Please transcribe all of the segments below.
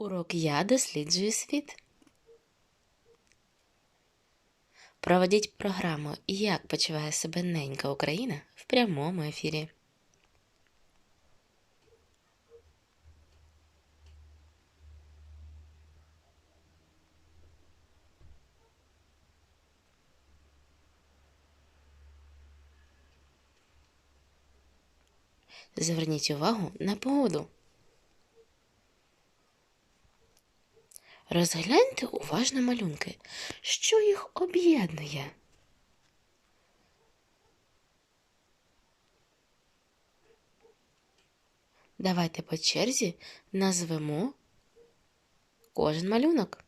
Урок Я досліджую світ. Проведіть програму Як почуває себе ненька Україна в прямому ефірі. Зверніть увагу на погоду. Розгляньте уважно малюнки, що їх об'єднує. Давайте по черзі назвемо кожен малюнок.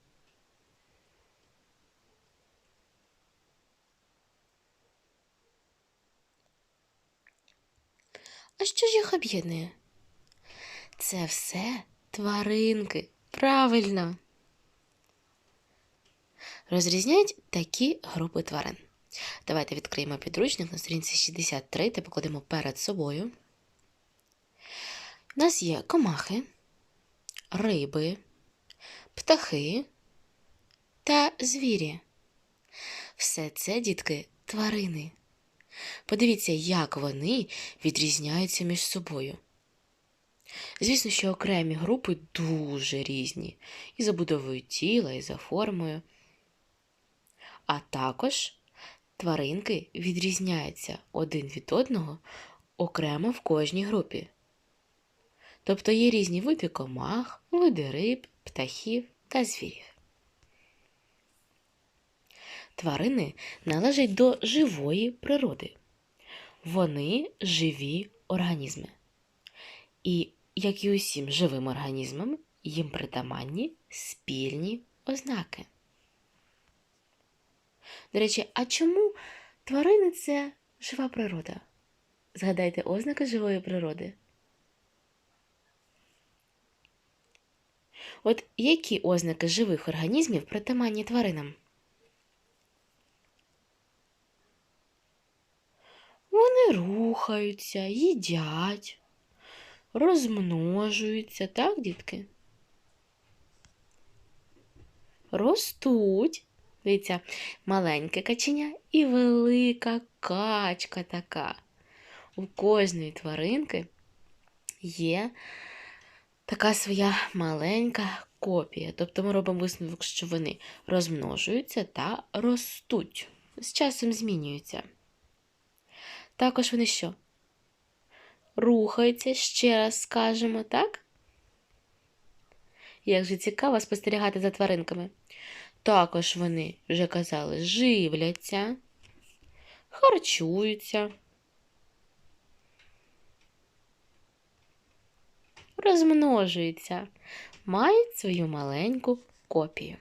А що ж їх об'єднує? Це все тваринки. Правильно. Розрізняють такі групи тварин. Давайте відкриємо підручник на сторінці 63 та покладемо перед собою. У нас є комахи, риби, птахи та звірі. Все це, дітки, тварини. Подивіться, як вони відрізняються між собою. Звісно, що окремі групи дуже різні і за будовою тіла, і за формою. А також тваринки відрізняються один від одного окремо в кожній групі. Тобто є різні види комах, види риб, птахів та звірів. Тварини належать до живої природи. Вони живі організми. І, як і усім живим організмам, їм притаманні спільні ознаки. До речі, а чому тварини це жива природа? Згадайте ознаки живої природи. От які ознаки живих організмів притаманні тваринам? Вони рухаються, їдять, розмножуються, так, дітки? Ростуть. Дивіться, маленьке каченя і велика качка така. У кожної тваринки є така своя маленька копія. Тобто ми робимо висновок, що вони розмножуються та ростуть. З часом змінюються. Також вони що? Рухаються, ще раз скажемо, так? Як же цікаво спостерігати за тваринками. Також вони, вже казали, живляться, харчуються, розмножуються, мають свою маленьку копію.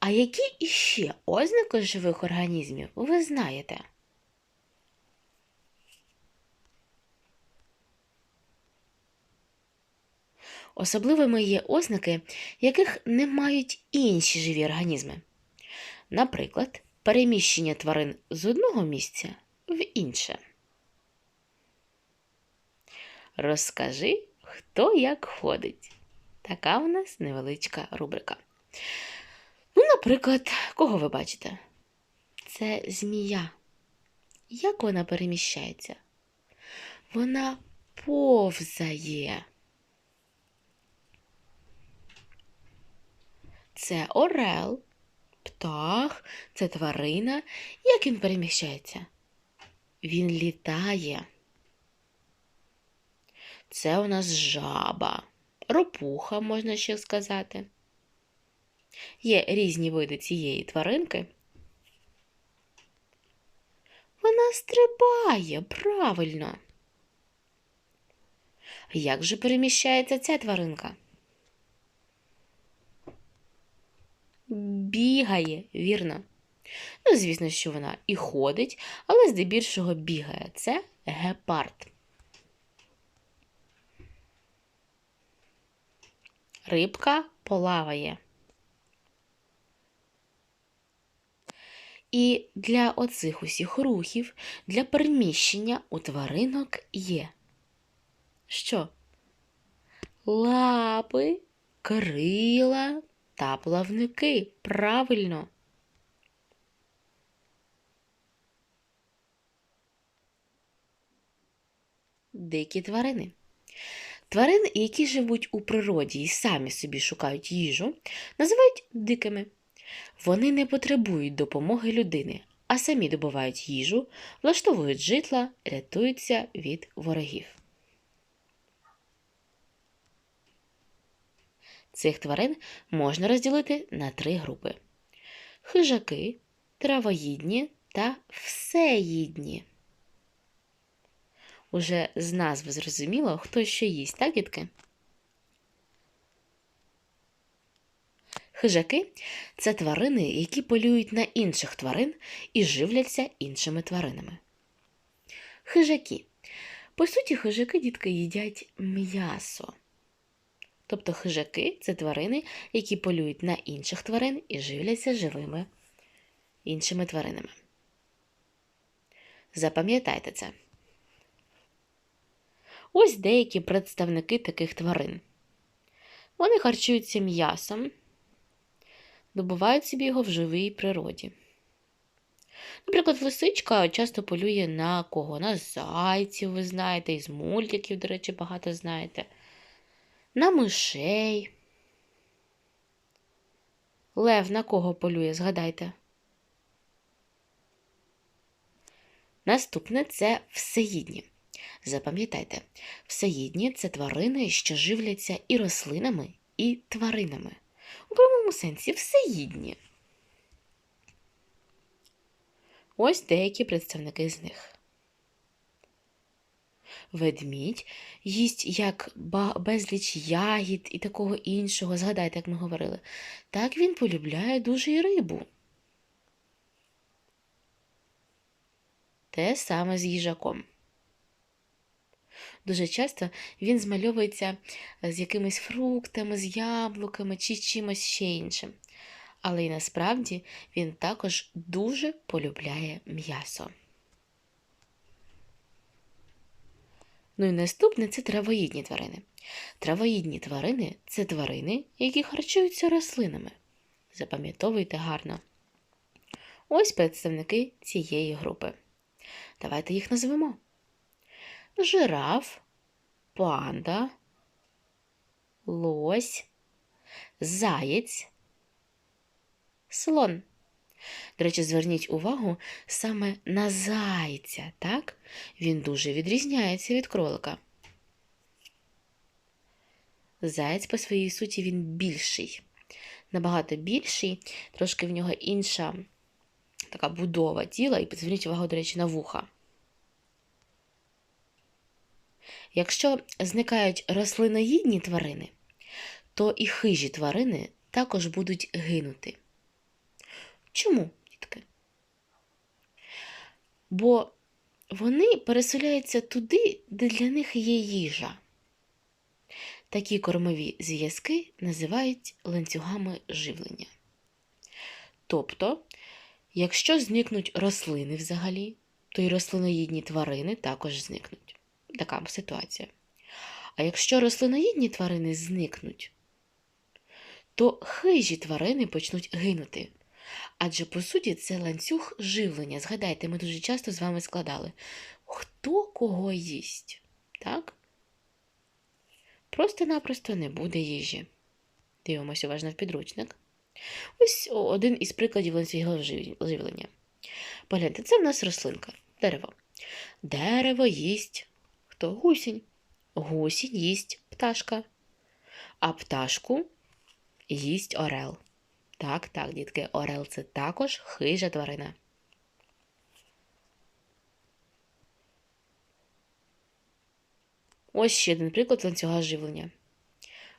А які іще ознаки живих організмів ви знаєте? Особливими є ознаки, яких не мають інші живі організми. Наприклад, переміщення тварин з одного місця в інше. Розкажи, хто як ходить. Така у нас невеличка рубрика. Ну, наприклад, кого ви бачите? Це змія. Як вона переміщається? Вона повзає. Це орел, птах, це тварина. Як він переміщається? Він літає. Це у нас жаба, ропуха, можна ще сказати. Є різні види цієї тваринки. Вона стрибає правильно. Як же переміщається ця тваринка? Бігає, вірно. Ну, звісно, що вона і ходить, але здебільшого бігає. Це гепард. Рибка плаває. І для оцих усіх рухів, для переміщення у тваринок є. Що? лапи, крила та плавники. Правильно. Дикі тварини. Тварини, які живуть у природі і самі собі шукають їжу, називають дикими. Вони не потребують допомоги людини, а самі добувають їжу, влаштовують житла, рятуються від ворогів. Цих тварин можна розділити на три групи: хижаки, травоїдні та всеїдні. Уже з назви зрозуміло, хто що їсть, так, дітки? Хижаки це тварини, які полюють на інших тварин і живляться іншими тваринами. Хижаки. По суті, хижаки дітки їдять м'ясо. Тобто хижаки це тварини, які полюють на інших тварин і живляться живими іншими тваринами. Запам'ятайте це. Ось деякі представники таких тварин. Вони харчуються м'ясом, добувають собі його в живій природі. Наприклад, лисичка часто полює на кого? На зайців, ви знаєте, із мультиків, до речі, багато знаєте, на мишей. Лев на кого полює, згадайте. Наступне це всеїдні. Запам'ятайте, всеїдні це тварини, що живляться і рослинами, і тваринами. У прямому сенсі всеїдні. Ось деякі представники з них. Ведмідь їсть як безліч ягід і такого іншого. Згадайте, як ми говорили. Так він полюбляє дуже і рибу. Те саме з їжаком. Дуже часто він змальовується з якимись фруктами, з яблуками чи чимось ще іншим. Але й насправді він також дуже полюбляє м'ясо. Ну і наступне це травоїдні тварини. Травоїдні тварини це тварини, які харчуються рослинами. Запам'ятовуйте гарно. Ось представники цієї групи. Давайте їх назвемо жираф, панда, лось, заєць, слон. До речі, зверніть увагу саме на зайця, так? Він дуже відрізняється від кролика. Заєць, по своїй суті, він більший, набагато більший, трошки в нього інша така будова тіла, і зверніть увагу, до речі, на вуха. Якщо зникають рослиноїдні тварини, то і хижі тварини також будуть гинути. Чому, дітки? Бо вони переселяються туди, де для них є їжа. Такі кормові зв'язки називають ланцюгами живлення. Тобто, якщо зникнуть рослини взагалі, то й рослиноїдні тварини також зникнуть така ситуація. А якщо рослиноїдні тварини зникнуть, то хижі тварини почнуть гинути. Адже, по суті, це ланцюг живлення. Згадайте, ми дуже часто з вами складали. Хто кого їсть? Так? Просто-напросто не буде їжі. Дивимося уважно в підручник. Ось один із прикладів ланцюга живлення. Погляньте, це в нас рослинка, дерево. Дерево їсть хто гусінь. Гусінь їсть пташка, а пташку їсть орел. Так, так, дітки, орел це також хижа тварина. Ось ще один приклад ланцюга живлення.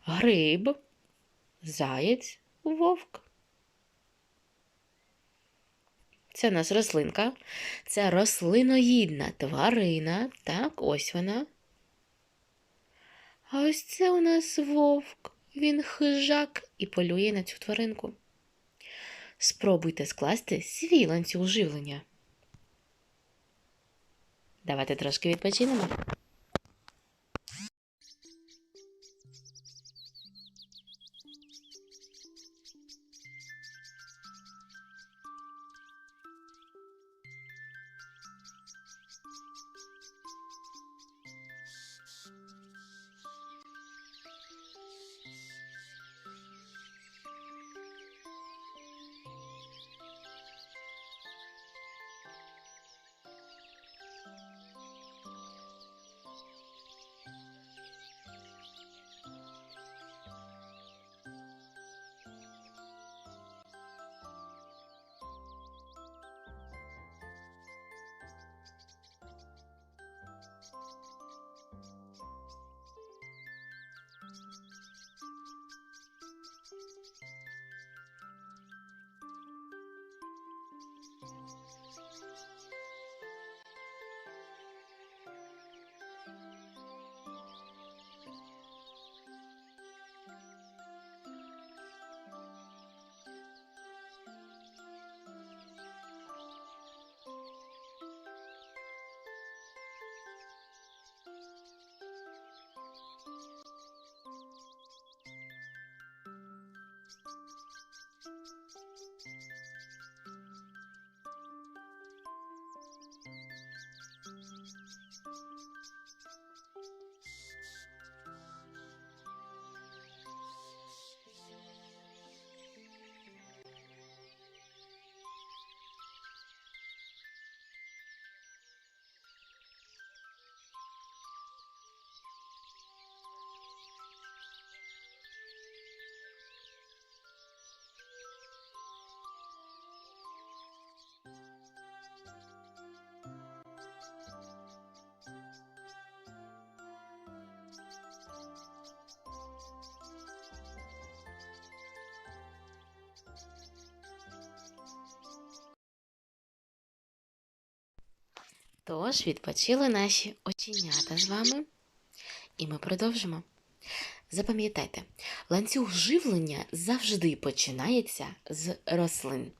Гриб, заєць, вовк. Це у нас рослинка. Це рослиноїдна тварина. Так, ось вона. А ось це у нас вовк. Він хижак і полює на цю тваринку. Спробуйте скласти свій ланцюг живлення. Давайте трошки відпочинемо. Тож відпочили наші оченята з вами, і ми продовжимо. Запам'ятайте, ланцюг живлення завжди починається з рослин.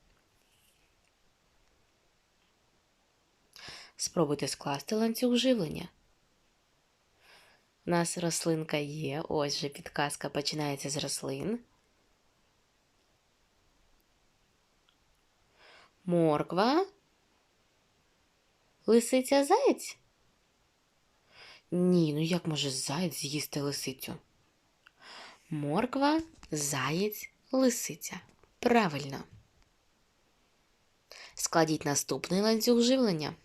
Спробуйте скласти ланцюг живлення. У нас рослинка є, ось же підказка починається з рослин. Морква. Лисиця заєць? Ні, ну як може заєць з'їсти лисицю? Морква, заєць, лисиця. Правильно. Складіть наступний ланцюг живлення.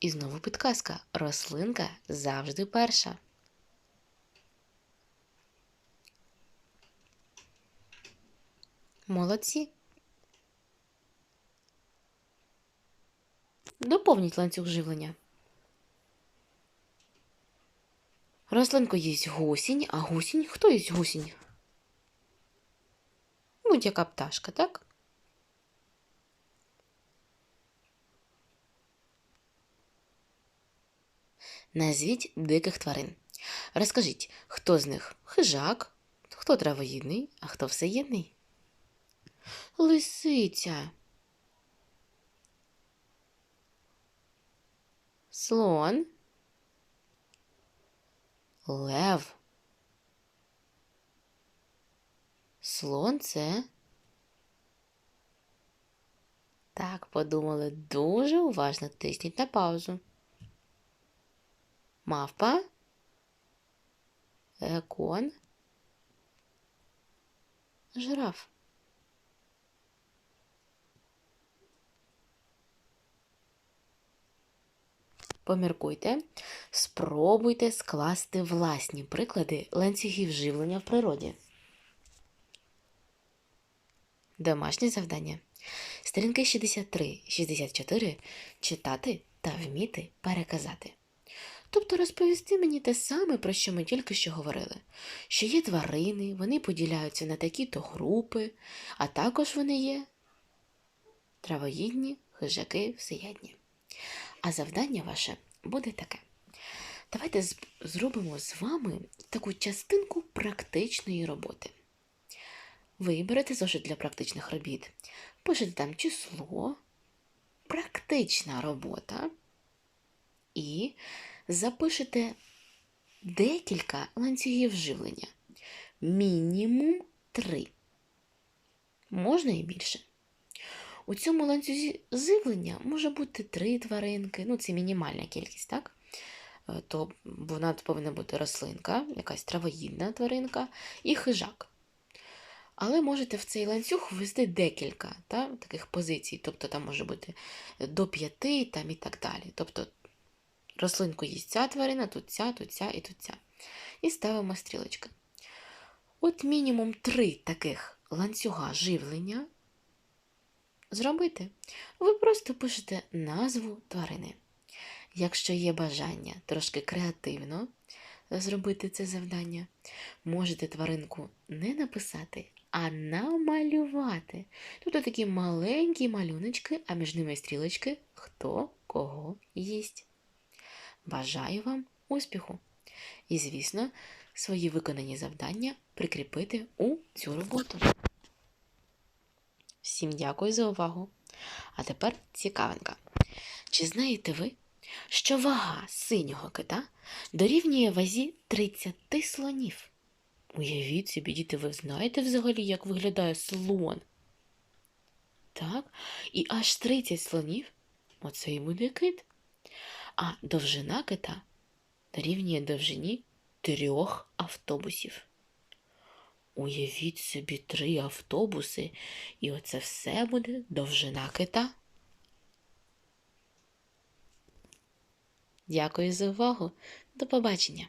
І знову підказка. Рослинка завжди перша. Молодці. Доповніть ланцюг живлення. Рослинку їсть гусінь, а гусінь хто їсть гусінь? Будь-яка пташка, так? Назвіть диких тварин. Розкажіть, хто з них хижак, хто травоїдний, а хто всеїдний? Лисиця. Слон. Лев. Слон це. Так, подумали дуже уважно тисніть на паузу. Мавпа. Екон. Жираф. Поміркуйте, спробуйте скласти власні приклади ланцюгів живлення в природі. Домашнє завдання. Сторінки 63-64 читати та вміти переказати. Тобто розповісти мені те саме, про що ми тільки що говорили, що є тварини, вони поділяються на такі-то групи, а також вони є травоїдні, хижаки, всеядні. А завдання ваше буде таке. Давайте зробимо з вами таку частинку практичної роботи. Ви берете зошит для практичних робіт, пишете там число, практична робота і запишете декілька ланцюгів живлення. Мінімум три. Можна і більше. У цьому ланцюзі живлення може бути три тваринки, ну це мінімальна кількість, так? Е, То вона повинна бути рослинка, якась травоїдна тваринка і хижак. Але можете в цей ланцюг ввести декілька та, таких позицій, тобто там може бути до п'яти там, і так далі. Тобто рослинку їсть ця тварина, тут ця, тут ця і тут ця. І ставимо стрілочки. От мінімум три таких ланцюга живлення зробити. Ви просто пишете назву тварини. Якщо є бажання трошки креативно зробити це завдання, можете тваринку не написати, а намалювати. Тобто такі маленькі малюночки, а між ними стрілочки, хто кого їсть. Бажаю вам успіху! І, звісно, свої виконані завдання прикріпити у цю роботу. Всім дякую за увагу. А тепер цікавинка. Чи знаєте ви, що вага синього кита дорівнює вазі 30 слонів? Уявіть собі, діти, ви знаєте взагалі, як виглядає слон? Так, і аж 30 слонів оце і буде кит. А довжина кита дорівнює довжині трьох автобусів. Уявіть собі три автобуси, і оце все буде довжина кита. Дякую за увагу. До побачення!